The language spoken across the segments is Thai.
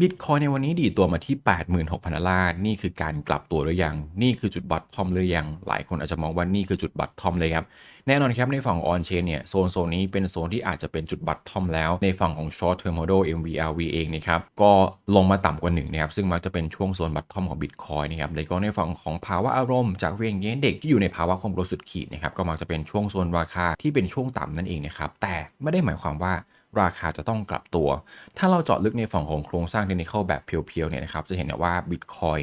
บิตคอยในวันนี้ดีตัวมาที่ 86,000 ดอลลาร์ นี่คือการกลับตัวหรือยัง นี่คือจุดบัตทอมหรือยัง หลายคนอาจจะมองว่านี่คือจุดบัตทอมเลยครับ แน่นอนครับในฝั่งออนเชนเนี่ย โซนโซนนี้เป็นโซนที่อาจจะเป็นจุดบัตทอมแล้ว ในฝั่งของ short term model MVRV เองนะครับ ก็ลงมาต่ำกว่า1นะครับ ซึ่งมักจะเป็นช่วงโซนบัตทอมของบิตคอยนะครับแล้วก็ในฝั่งของภาวะอารมณ์จากเรียงเยนเด็กที่อยู่ในภาวะความโกรธสุดขีดนะครับ ก็มักจะเป็นช่วงโซนราคาที่เป็นช่วงต่ำนั่นเองนะครับ แต่ไม่ได้หมายความว่า ราคาจะต้องกลับตัว ถ้าเราเจาะลึกในฝั่งของโครงสร้างเทคนิคแบบเพียวๆเนี่ยนะครับจะเห็นว่าบิตคอย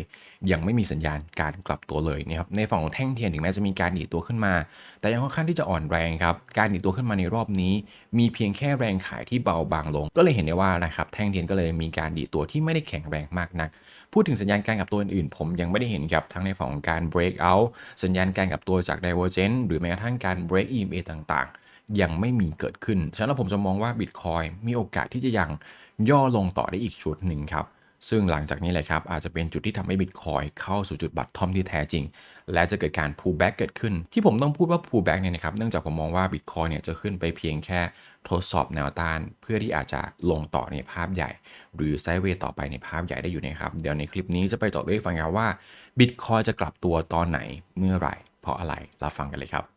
ยังไม่มีสัญญาณการกลับตัวเลยนะครับในฝั่งของแท่งเทียนถึงแม้จะมีการดีดตัวขึ้นมา แต่ยังค่อนข้างที่จะอ่อนแรงครับการดีดตัวขึ้นมาในรอบนี้ มีเพียงแค่แรงขายที่เบาบางลง ก็เลยเห็นได้ว่านะครับแท่งเทียนก็เลยมีการดีดตัวที่ไม่ได้แข็งแรงมากนัก พูดถึงสัญญาณการกลับตัวอื่นๆ ผมยังไม่ได้เห็นครับทั้งในฝั่งของการ break out สัญญาณการกลับตัวจาก divergence หรือแม้กระทั่งการ break EMA ต่างๆ ยังไม่มีเกิดขึ้น ฉะนั้นผมจะมองว่า Bitcoin มีโอกาสที่จะยังย่อลงต่อได้อีกชุดหนึ่งครับ ซึ่งหลังจากนี้แหละครับ อาจจะเป็นจุดที่ทำให้ Bitcoin เข้าสู่จุดบัตทอมที่แท้จริง และจะเกิดการ pullback เกิดขึ้น ที่ผมต้องพูดว่า pullback เนี่ยนะครับ เนื่องจากผมมองว่า Bitcoin เนี่ยจะขึ้นไปเพียงแค่ทดสอบแนวต้าน เพื่อที่อาจจะลงต่อในภาพใหญ่ หรือไซด์เวย์ต่อไปในภาพใหญ่ได้อยู่นะครับ เดี๋ยวในคลิปนี้จะไปเจาะลึกฟังกันว่า Bitcoin จะกลับตัวตอนไหนเมื่อไหร่ เพราะอะไรรับฟังกันเลยครับ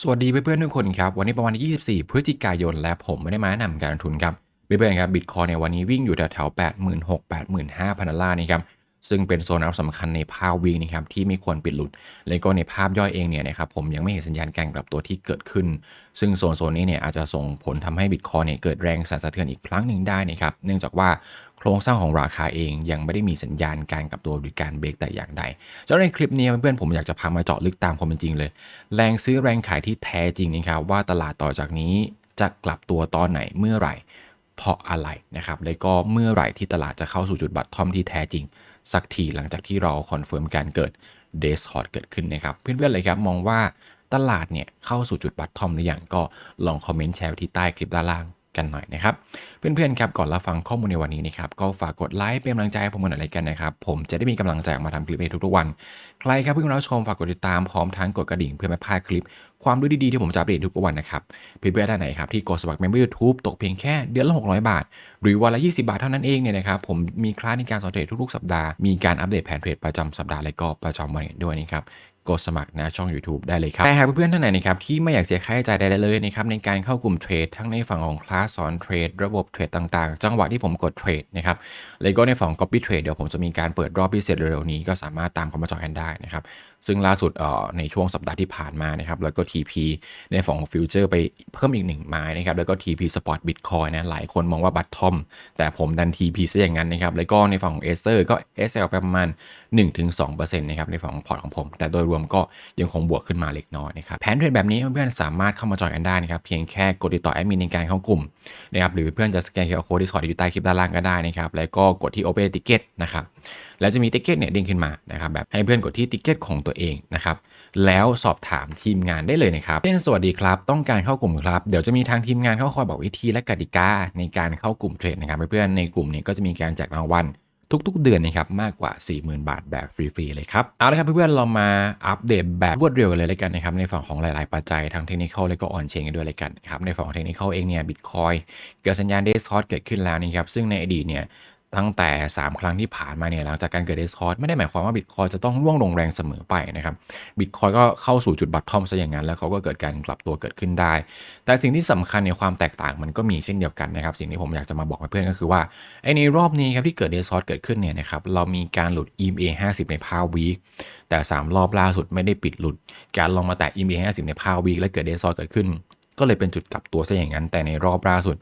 สวัสดีเพื่อนๆทุกคนครับ วันนี้เป็นวันที่24 พฤศจิกายน และผมไม่ได้มาแนะนำการลงทุนครับเพื่อนๆครับบิตคอยในวันนี้วิ่งอยู่แถวๆ86,000 85,000ดอลลาร์นี่ครับ ซึ่งเป็นโซนรับสำคัญในภาพวิ่งนะครับที่ไม่ควรปิดหลุด และก็ในภาพย่อยเองเนี่ยนะครับผมยังไม่เห็นสัญญาณการกลับตัวที่เกิดขึ้น ซึ่งโซนโซนนี้เนี่ยอาจจะส่งผลทำให้บิตคอยเนี่ยเกิดแรงสั่นสะเทือนอีกครั้งหนึ่งได้นะครับเนื่องจากว่าโครงสร้างของราคาเองยังไม่ได้มีสัญญาณการกลับตัวหรือการเบรกแต่อย่างใดเจ้าในคลิปนี้เพื่อนๆผมอยากจะพามาเจาะลึกตามความเป็นจริงเลย แรงซื้อแรงขายที่แท้จริงนะครับว่าตลาดต่อจากนี้จะกลับตัวตอนไหนเมื่อไหร่ เพราะอะไรนะครับ แล้วก็เมื่อไหร่ที่ตลาดจะเข้าสู่จุดบัตทอมที่แท้จริง สักทีหลังจากที่เราคอนเฟิร์มการเกิดเดสฮอตเกิดขึ้นนะครับ เพื่อนๆเลยครับมองว่าตลาดเนี่ยเข้าสู่จุดบัตทอมหรือยังก็ลองคอมเมนต์แชร์ที่ใต้คลิปด้านล่าง กันหน่อยนะครับ เพื่อนๆครับก่อนรับฟังข้อมูลในวันนี้นะครับก็ฝากกดไลค์เป็นกำลังใจให้ผมกันหน่อยกันนะครับผมจะได้มีกำลังใจออกมาทำคลิปในทุกๆวัน ใครครับเพิ่งรับชมฝากกดติดตามพร้อมทั้งกดกระดิ่งเพื่อไม่พลาดคลิป ความรู้ดีๆที่ผมจะอัปเดตทุกวันนะครับเพื่อนๆท่านไหนครับที่กดสมัครเมมเบอร์ยูทูบตกเพียงแค่เดือนละ 600 บาท หรือวันละ 20 บาทเท่านั้นเองเนี่ยนะครับผมมีคลาสในการสอนเทรดทุกๆ สัปดาห์มีการอัปเดตแผนเทรดประจำสัปดาห์และก็ประจำวันด้วยนะครับ กดสมัครนะช่อง YouTube ได้เลยครับ แต่หากเพื่อนๆท่านไหนนะครับที่ไม่อยากเสียค่าใช้จ่ายใดๆเลยนะครับในการเข้ากลุ่มเทรดทั้งในฝั่งของคลาสสอนเทรดระบบเทรดต่างๆ จังหวะที่ผมกดเทรดนะครับแล้วก็ในฝั่ง Copy Trade เดี๋ยวผมจะมีการเปิดรอบพิเศษเร็วๆนี้ก็สามารถตามเข้ามาจอยกันได้นะครับ ซึ่งล่าสุดในช่วงสัปดาห์ที่ผ่านมานะครับ แล้วก็ TP ในฝั่งของฟิวเจอร์ไปเพิ่มอีกหนึ่งไม้นะครับ แล้วก็ TP Spot Bitcoin นะ หลายคนมองว่าบัตทอม แต่ผมดัน TP ซะอย่างนั้นนะครับ แล้วก็ในฝั่งของ Ether ก็ SL ไปประมาณ 1-2%นะครับ ในฝั่งของพอร์ตของผม แต่โดยรวมก็ยังคงบวกขึ้นมาเล็กน้อยนะครับ แผนเทรดแบบนี้เพื่อนๆสามารถเข้ามาจอยกันได้นะครับ เพียงแค่กดติดต่อแอดมินในการเข้ากลุ่มนะครับ หรือเพื่อนจะสแกน QR Code Discord อยู่ใต้คลิปด้านล่างก็ได้นะครับ แล้วก็กดที่ Open Ticket นะครับ แล้วจะมีติ๊กเก็ตเนี่ยเด้งขึ้นมานะครับแบบให้เพื่อนกดที่ติ๊กเก็ตของตัวเองนะครับแล้วสอบถามทีมงานได้เลยนะครับเช่นสวัสดีครับ ต้องการเข้ากลุ่มครับ เดี๋ยวจะมีทางทีมงานเข้าคอยบอกวิธีและกติกาในการเข้ากลุ่มเทรดนะครับเพื่อนในกลุ่มนี้ก็จะมีการแจกรางวัลทุกๆ เดือนนะครับมากกว่า 40,000 บาทแบบฟรีๆเลยครับเอาละครับเพื่อนๆเรามาอัปเดตแบบรวดเร็วเลยเลยกันนะครับในฝั่งของหลายๆ ปัจจัยทั้งเทคนิคและก็ออนเชนกันด้วยเลยกันครับในฝั่งของเทคนิคเองเนี่ยบิตคอยเกิดสัญญาณเดสคอร์เกิดขึ้นแล้วนะครับซึ่งในอดีตเนี่ย ตั้งแต่ 3 ครั้งที่ผ่านมาเนี่ยหลังจากการเกิดเดสคอร์ไม่ได้หมายความว่าบิตคอยจะต้องร่วงลงแรงเสมอไปนะครับบิตคอยก็เข้าสู่จุดบัตทอมซะอย่างนั้น แล้วเขาก็เกิดการกลับตัวเกิดขึ้นได้ แต่สิ่งที่สำคัญในความแตกต่างมันก็มีเช่นเดียวกันนะครับ สิ่งที่ผมอยากจะมาบอกเพื่อนก็คือว่าไอในรอบนี้ครับที่เกิดเดสคอร์เกิดขึ้นเนี่ยนะครับเรามีการหลุด EMA 50 ในภาวีแต่ 3 รอบล่าสุดไม่ได้ปิดหลุด การลองมาแตะ EMA 50 ในภาวีและเกิดเดสคอร์เกิดขึ้น ก็เลยเป็นจุดกลับตัวซะอย่างนั้น แต่ในรอบล่าสุด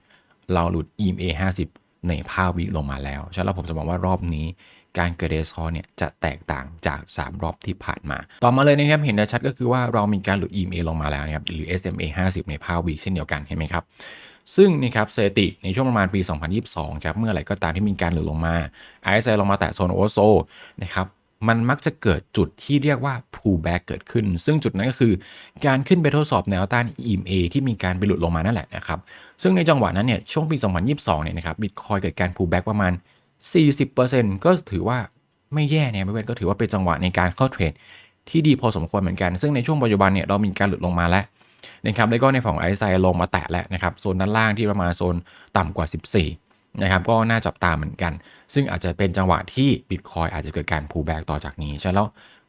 เราหลุด EMA 50 ในภาวิลงมาแล้วฉะนั้นผมจะบอกว่ารอบนี้การเกิดเดสคอเนี่ยจะแตกต่างจาก 3 รอบที่ผ่านมา ต่อมาเลยนะครับ เห็นได้ชัดก็คือว่าเรามีการหลุด EMA ลงมาแล้วนะครับ หรือ SMA 50 ในภาวิเช่นเดียวกันเห็นไหมครับ ซึ่งนะครับสถิติในช่วงประมาณปี 2022 ครับ เมื่อไหร่ก็ตามที่มีการหลุดลงมา RSI ลงมาแตะโซนโอโซนะครับ มันมักจะเกิดจุดที่เรียกว่า pullback เกิดขึ้น ซึ่งจุดนั้นก็คือ การขึ้นไปทดสอบแนวต้าน EMA ที่มีการไปหลุดลงมานั่นแหละนะครับ ซึ่งในจังหวะนั้นเนี่ยช่วงปี 2022 เนี่ยนะครับบิตคอยเกิดการ pullback ประมาณ 40%ก็ถือว่าไม่แย่เนี่ยไม่เป็นก็ถือว่าเป็นจังหวะในการเข้าเทรดที่ดีพอสมควรเหมือนกัน ซึ่งในช่วงปัจจุบันเนี่ยเรามีการหลุดลงมาแล้วนะครับแล้วก็ในฝั่งไอซ์ไซลงมาแตะแล้วนะครับโซนด้านล่างที่ประมาณโซนต่ำกว่า 14 นะครับก็น่าจับตาเหมือนกัน ซึ่งอาจจะเป็นจังหวะที่บิตคอยอาจจะเกิดการพูแบกต่อจากนี้ใช่แล้ว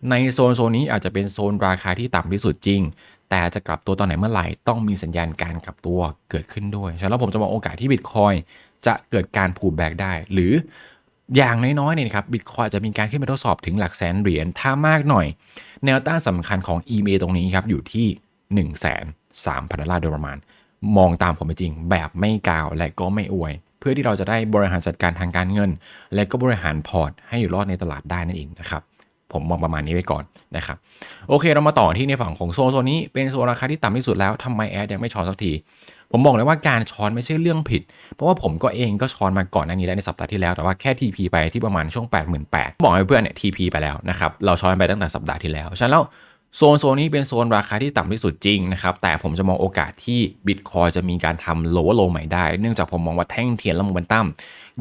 ในโซนโซนนี้อาจจะเป็นโซนราคาที่ต่ำที่สุดจริง แต่จะกลับตัวตอนไหนเมื่อไหร่ต้องมีสัญญาณการกลับตัวเกิดขึ้นด้วยฉะนั้นผมจะมองโอกาสที่บิตคอยจะเกิดการพูแบกได้ หรืออย่างน้อยๆเนี่ยนะครับบิตคอยจะมีการขึ้นไปทดสอบถึงหลักแสนเหรียญถ้ามากหน่อย แนวต้านสำคัญของ EMA ตรงนี้ครับอยู่ที่1 3 0 0 0ดอลลาร์โดยประมาณ มองตามผมเป็นจริงแบบไม่กาวและก็ไม่อวย เพื่อที่เราจะได้บริหารจัดการทางการเงิน และก็บริหารพอร์ตให้อยู่รอดในตลาดได้นั่นเองนะครับผมมองประมาณนี้ไว้ก่อนนะครับโอเคเรามาต่อที่ในฝั่งของโซนโซนนี้เป็นโซนราคาที่ต่ำที่สุดแล้วทำไมแอดยังไม่ช้อนสักที ผมบอกเลยว่าการช้อนไม่ใช่เรื่องผิด เพราะว่าผมก็เองก็ช้อนมาก่อนหน้านี้แล้วในสัปดาห์ที่แล้วแต่ว่าแค่ TP ไปที่ประมาณช่วง 88,000บอกให้เพื่อนเนี่ย TP ไปแล้วนะครับเราช้อนไปตั้งแต่สัปดาห์ที่แล้วฉะนั้นแล้ว โซนโซนนี้เป็นโซนราคาที่ต่ำที่สุดจริงนะครับ แต่ผมจะมองโอกาสที่บิตคอยจะมีการทำโลว์โลใหม่ได้ เนื่องจากผมมองว่าแท่งเทียนและโมเมนตัม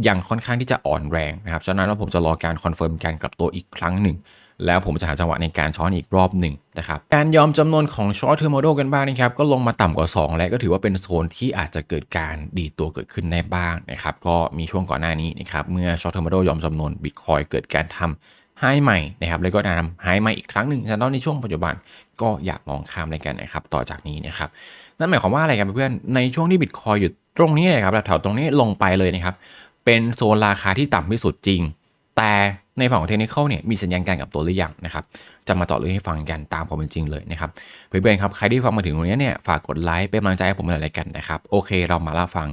ยังค่อนข้างที่จะอ่อนแรงนะครับ ฉะนั้นแล้วผมจะรอการคอนเฟิร์มการกลับตัวอีกครั้งหนึ่ง แล้วผมจะหาจังหวะในการช้อนอีกรอบหนึ่งนะครับ การยอมจำนวนของช็อตเทอร์โมโดกันบ้างนะครับ ก็ลงมาต่ำกว่า 2 และก็ถือว่าเป็นโซนที่อาจจะเกิดการดีตัวเกิดขึ้นได้บ้างนะครับ ก็มีช่วงก่อนหน้านี้นะครับ เมื่อช็อตเทอร์โมโดยอมจำนวนบิตคอยเกิดการทำ ไฮใหม่นะครับแล้วก็นำไฮใหม่อีกครั้งหนึ่งฉะนั้นในช่วงปัจจุบันก็อยากมองข้ามเลยกันนะครับต่อจากนี้นะครับนั่นหมายความว่าอะไรกันเพื่อนในช่วงที่บิตคอยอยู่ตรงนี้นะครับแถวตรงนี้ลงไปเลยนะครับเป็นโซนราคาที่ต่ำที่สุดจริง แต่ในฝั่งของเทคนิคเนี่ยมีสัญญาณการกับตัวหรือยังนะครับจะมาเจาะลึกให้ฟังกันตามความเป็นจริงเลยนะครับเพื่อนๆครับใครที่ฟังมาถึงตรงนี้เนี่ยฝากกดไลค์เป็นกำลังใจให้ผมหน่อยกันนะครับโอเคเรามาเล่าฟัง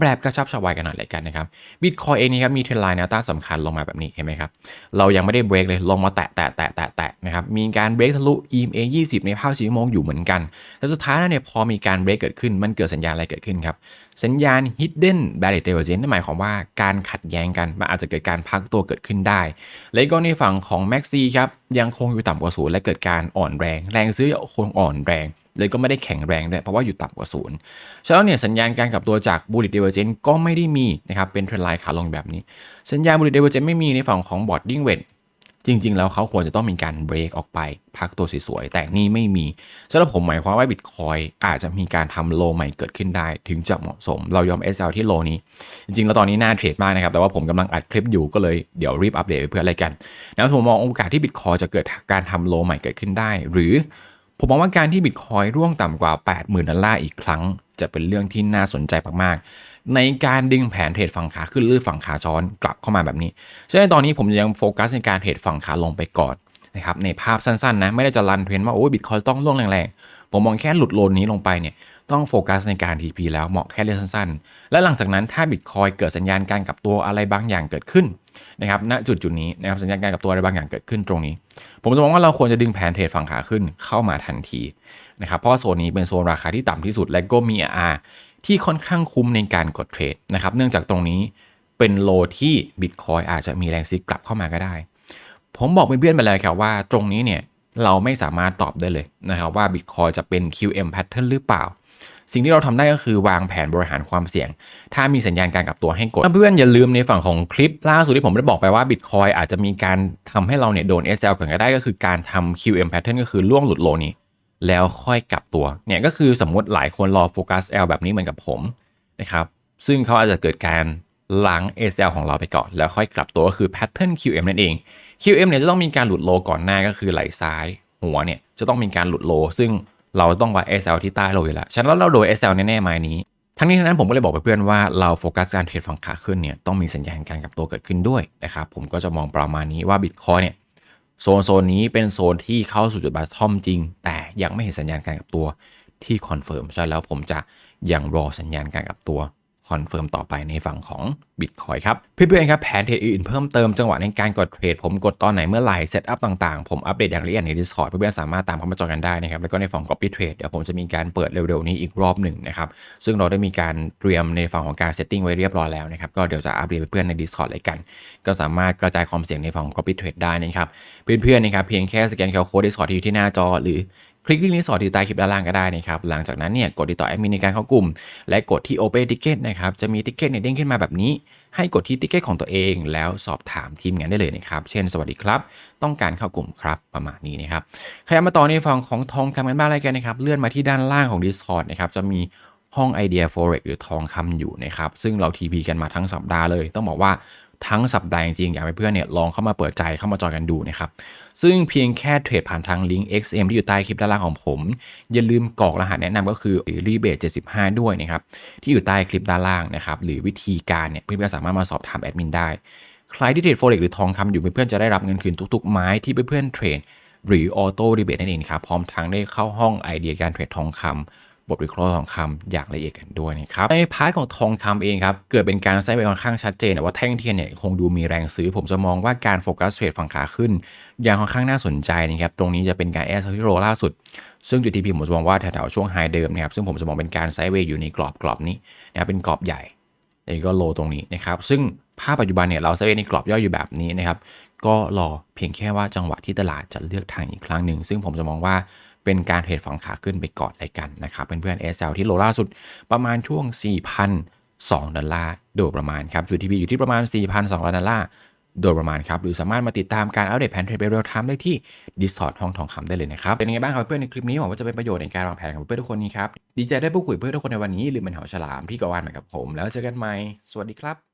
แบบกระชับชาวายกันหน่อยละกันนะครับบิตคอยเองนี่ครับมีเทรนไลน์แนวต้านสำคัญลงมาแบบนี้เห็นไหมครับเรายังไม่ได้เบรกเลยลงมาแตะแตะแตะแตะแตะนะครับมีการเบรกทะลุ EMA 20 ในภาพสีชั่วโมงอยู่เหมือนกันแต่สุดท้ายเนี่ยพอมีการเบรกเกิดขึ้นมันเกิดสัญญาณอะไรเกิดขึ้นครับสัญญาณ hidden barrier divergence นั่นหมายความว่าการขัดแย้งกันมันอาจจะเกิดการพักตัวเกิดขึ้นได้และก็ในฝั่งของแม็กซีครับยังคงอยู่ต่ำกว่าศูนย์และเกิดการอ่อนแรง แรงซื้อคงอ่อนแรง เลยก็ไม่ได้แข็งแรงด้วยเพราะว่าอยู่ต่ำกว่าศูนย์ฉะนั้นเนี่ยสัญญาณการกลับตัวจาก bullish divergence ก็ไม่ได้มีนะครับเป็นเทรนไลน์ขาลงแบบนี้ สัญญาณ bullish divergence ไม่มีในฝั่งของบอดดิ้งเวท จริง ๆ แล้วเขาควรจะต้องมีการเบรกออกไปพักตัวสวยๆ แต่นี่ไม่มีสำหรับผมหมายความว่าบิตคอยอาจจะมีการทำโลใหม่เกิดขึ้นได้ ถึงจะเหมาะสม เรายอม SL ที่โลนี้ จริงๆ แล้วตอนนี้น่าเทรดมากนะครับ แต่ว่าผมกำลังอัดคลิปอยู่ก็เลยเดี๋ยวรีบอัปเดตไปเพื่ออะไรกันแล้วผมมองโอกาสที่บิตคอยจะเกิดการทำโลใหม่เกิดขึ้นได้ หรือผมมองว่าการที่บิตคอยร่วงต่ำกว่า 80,000 ดอลลาร์อีกครั้ง จะเป็นเรื่องที่น่าสนใจมากๆ ในการดึงแผนเทรดฝั่งขาขึ้นหรือฝั่งขาช้อนกลับเข้ามาแบบนี้ฉะนั้นตอนนี้ผมยังโฟกัสในการเทรดฝั่งขาลงไปก่อนนะครับในภาพสั้นๆนะไม่ได้จะรันเทรนว่าโอ้ยบิตคอยต้องร่วงแรงๆ ผมมองแค่หลุดโลนนี้ลงไปเนี่ยต้องโฟกัสในการ TP แล้วเหมาะแค่เรื่องสั้นๆ และหลังจากนั้นถ้าบิตคอยเกิดสัญญาณการกลับตัวอะไรบางอย่างเกิดขึ้นนะครับณจุดจุดนี้นะครับสัญญาณการกลับตัวอะไรบางอย่างเกิดขึ้นตรงนี้ ผมจะมองว่าเราควรจะดึงแผนเทรดฝั่งขาขึ้นเข้ามาทันทีนะครับเพราะโซนนี้เป็นโซนราคาที่ต่ำที่สุดและก็มี r ที่ค่อนข้างคุ้มในการกดเทรดนะครับ เนื่องจากตรงนี้เป็นโลที่บิตคอยอาจจะมีแรงซื้อกลับเข้ามาก็ได้ ผมบอกเพื่อนๆไปเลยครับว่าตรงนี้เนี่ยเราไม่สามารถตอบได้เลยนะครับว่า Bitcoin จะเป็น QM pattern หรือเปล่า สิ่งที่เราทำได้ก็คือวางแผนบริหารความเสี่ยง ถ้ามีสัญญาณการกลับตัวให้กดเพื่อนอย่าลืมในฝั่งของคลิป ล่าสุดที่ผมได้บอกไปว่า Bitcoin อาจจะมีการทำให้เราเนี่ยโดน SL ก่อนก็ได้ก็คือการทำ QM pattern ก็คือล่วงหลุดโลนี้ แล้วค่อยกลับตัว เนี่ยก็คือสมมติหลายคนรอโฟกัส L แบบนี้เหมือนกับผมนะครับ ซึ่งเขาอาจจะเกิดการล้าง SL ของเราไปก่อน แล้วค่อยกลับตัวก็คือ pattern QM นั่นเอง QM เนี่ยจะต้องมีการหลุดโลก่อนหน้าก็คือไหลซ้ายหัวเนี่ยจะต้องมีการหลุดโล ซึ่งเราต้องวัด SL ที่ใต้โลอยู่แล้ว ฉะนั้นเราโดย SL แน่ๆไม้นี้ ทั้งนี้ทั้งนั้นผมก็เลยบอกเพื่อนๆว่าเราโฟกัสการเทรดฝั่งขาขึ้นเนี่ยต้องมีสัญญาณการกลับตัวเกิดขึ้นด้วยนะครับ ผมก็จะมองประมาณนี้ว่าบิตคอยเนี่ย โซนโซนนี้เป็นโซนที่เข้าสู่จุดบาทอมจริง แต่ยังไม่เห็นสัญญาณการกลับตัวที่คอนเฟิร์มใช่แล้วผมจะยังรอสัญญาณการกลับตัว คอนเฟิร์มต่อไปในฝั่งของ Bitcoin ครับเพื่อนๆครับแผนเทรดอื่นเพิ่มเติมจังหวะในการกดเทรดผมกดตอนไหนเมื่อไหร่เซตอัพต่างๆ ผมอัปเดตอย่างละเอียดใน Discord เพื่อนๆสามารถตามเข้ามาจอยกันได้นะครับแล้วก็ในฝั่ง Copy Trade เดี๋ยวผมจะมีการเปิดเร็วๆนี้อีกรอบหนึ่งนะครับซึ่งเราได้มีการเตรียมในฝั่งของการเซตติ้งไว้เรียบร้อยแล้วนะครับก็เดี๋ยวจะอัปเดตเพื่อนๆใน Discord เลยกัน ก็สามารถกระจายความเสี่ยงในฝั่งของ Copy Trade ได้นะครับเพื่อนๆนะครับเพียงแค่สแกนเคอร์โค้ด Discord ที่อยู่ที่หน้าจอหรือ คลิกลิงก์นี้สอดที่ใต้คลิปด้านล่างก็ได้นะครับ หลังจากนั้นเนี่ยกดติดต่อแอดมินในการเข้ากลุ่ม และกดที่ Open Ticket นะครับ จะมีติ๊กเก็ตเนี่ยเด้งขึ้นมาแบบนี้ ให้กดที่ติ๊กเก็ตของตัวเอง แล้วสอบถามทีมงานได้เลยนะครับ เช่น สวัสดีครับ ต้องการเข้ากลุ่มครับประมาณนี้นะครับ ขยับมาต่อในฝั่งของทองคำกันบ้างอะไรกันนะครับ เลื่อนมาที่ด้านล่างของ Discord นะครับจะมีห้องไอเดีย forex หรือทองคำอยู่นะครับ ซึ่งเรา TP กันมาทั้งสัปดาห์เลย ต้องบอกว่า ทั้งสัปดาห์จริงๆ อยากให้เพื่อนเนี่ยลองเข้ามาเปิดใจเข้ามาจอยกันดูนะครับ ซึ่งเพียงแค่เทรดผ่านทางลิงก์ XM ที่อยู่ใต้คลิปด้านล่างของผม อย่าลืมกรอกรหัสแนะนำก็คือรีเบท75 ด้วยนะครับ ที่อยู่ใต้คลิปด้านล่างนะครับ หรือวิธีการเนี่ยเพื่อนๆสามารถมาสอบถามแอดมินได้ ใครที่เทรด forex หรือทองคำอยู่เพื่อนๆจะได้รับเงินคืนทุกๆ ไม้ที่เพื่อนๆเทรดหรือออโต้รีเบทนั่นเองครับพร้อมทั้งได้เข้าห้องไอเดียการเทรดทองคำ บทวิเคราะห์ทองคำอย่างละเอียดกันด้วยนะครับในพาร์ทของทองคำเองครับเกิดเป็นการไซด์ไปค่อนข้างชัดเจนว่าแท่งเทียนเนี่ยคงดูมีแรงซื้อ ผมจะมองว่าการโฟกัสเทรดฝั่งขาขึ้นอยังค่อนข้างน่าสนใจนะครับตรงนี้จะเป็นการแอสซิโรล่าสุด ซึ่งจุดที่พีผมจะมองว่าแถวๆช่วงไฮเดิมนะครับซึ่งผมจะมองเป็นการไซด์เวย์อยู่ในกรอบกรอบนี้นะครับเป็นกรอบใหญ่อันนี้ก็โลตรงนี้นะครับซึ่งภาพปัจจุบันเนี่ยเราเซเว่นในกรอบย่อยอยู่แบบนี้นะครับก็รอเพียงแค่ว่าจังหวะที่ตลาดจะเลือกทางอีกครั้งหนึ่งซึ่งผมจะมองว่า เป็นการเทรดฝั่งขาขึ้นไปก่อนเลยกันนะครับเพื่อนๆ SL ที่โลล่าสุดประมาณช่วง 4,002ดอลลาร์โดยประมาณครับจุดที่พีอยู่ที่ประมาณ 4,200ดอลลาร์โดยประมาณครับ หรือสามารถมาติดตามการอัปเดตแผนเทรดเรียลไทม์ได้ที่ Discord ห้องทองคำได้เลยนะครับ เป็นยังไงบ้างครับเพื่อนในคลิปนี้หวังว่าจะเป็นประโยชน์ในการวางแผนของเพื่อนทุกคนนี้ครับ ดีใจได้พูดคุยเพื่อนทุกคนในวันนี้หรือเป็นเหาฉลามที่กวานเหมือนกับผม แล้วเจอกันใหม่ สวัสดีครับ